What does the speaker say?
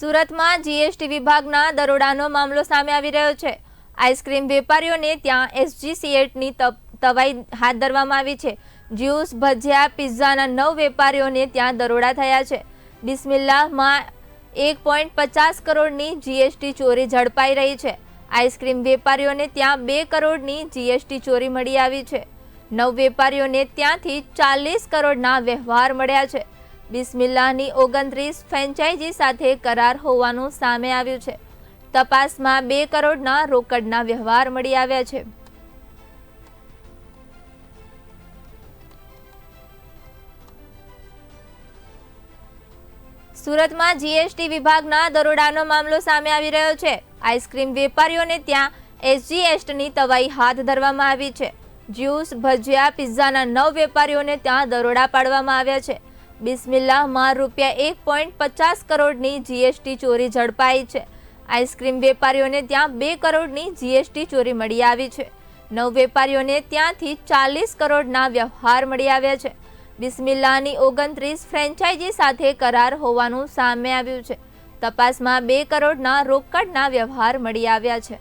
સુરતમાં જીએસટી વિભાગના દરોડાનો મામલો સામે આવી રહ્યો છે. આઈસ્ક્રીમ વેપારીઓને ત્યાં એસજીસીએટની તવાઈ હાથ ધરવામાં આવી છે. જ્યુસ, ભજીયા, પિઝાના નવ વેપારીઓને ત્યાં દરોડા થયા છે. ડિસ્મિલ્લામાં એક પોઈન્ટ પચાસ કરોડની જીએસટી ચોરી ઝડપાઈ રહી છે. આઈસ્ક્રીમ વેપારીઓને ત્યાં બે કરોડની જીએસટી ચોરી મળી આવી છે. નવ વેપારીઓને ત્યાંથી ચાલીસ કરોડના વ્યવહાર મળ્યા છે. બિસ્મિલ્લાહની ઓગણત્રીસ ફ્રેન્ચાઇઝી સાથે કરાર હોવાનું સામે આવ્યું છે. તપાસમાં બે કરોડના રોકડના વ્યવહાર મળી આવ્યા છે. સુરતમાં જીએસટી વિભાગના દરોડાનો મામલો સામે આવી રહ્યો છે. આઈસ્ક્રીમ વેપારીઓને ત્યાં એસજીએસટીની તવાઈ હાથ ધરવામાં આવી છે. જ્યુસ, ભજીયા, પિઝાના નવ વેપારીઓને ત્યાં દરોડા પાડવામાં આવ્યા છે. બિસ્મિલ્લાહમાં રૂપિયા એક પોઈન્ટ પચાસ કરોડની જીએસટી ચોરી ઝડપાઈ છે. આઈસ્ક્રીમ વેપારીઓને ત્યાં બે કરોડની જીએસટી ચોરી મળી આવી છે. નવ વેપારીઓને ત્યાંથી ચાલીસ કરોડના વ્યવહાર મળી આવ્યા છે. બિસ્મિલ્લાની ઓગણત્રીસ ફ્રેન્ચાઇઝી સાથે કરાર હોવાનું સામે આવ્યું છે. તપાસમાં બે કરોડના રોકડના વ્યવહાર મળી આવ્યા છે.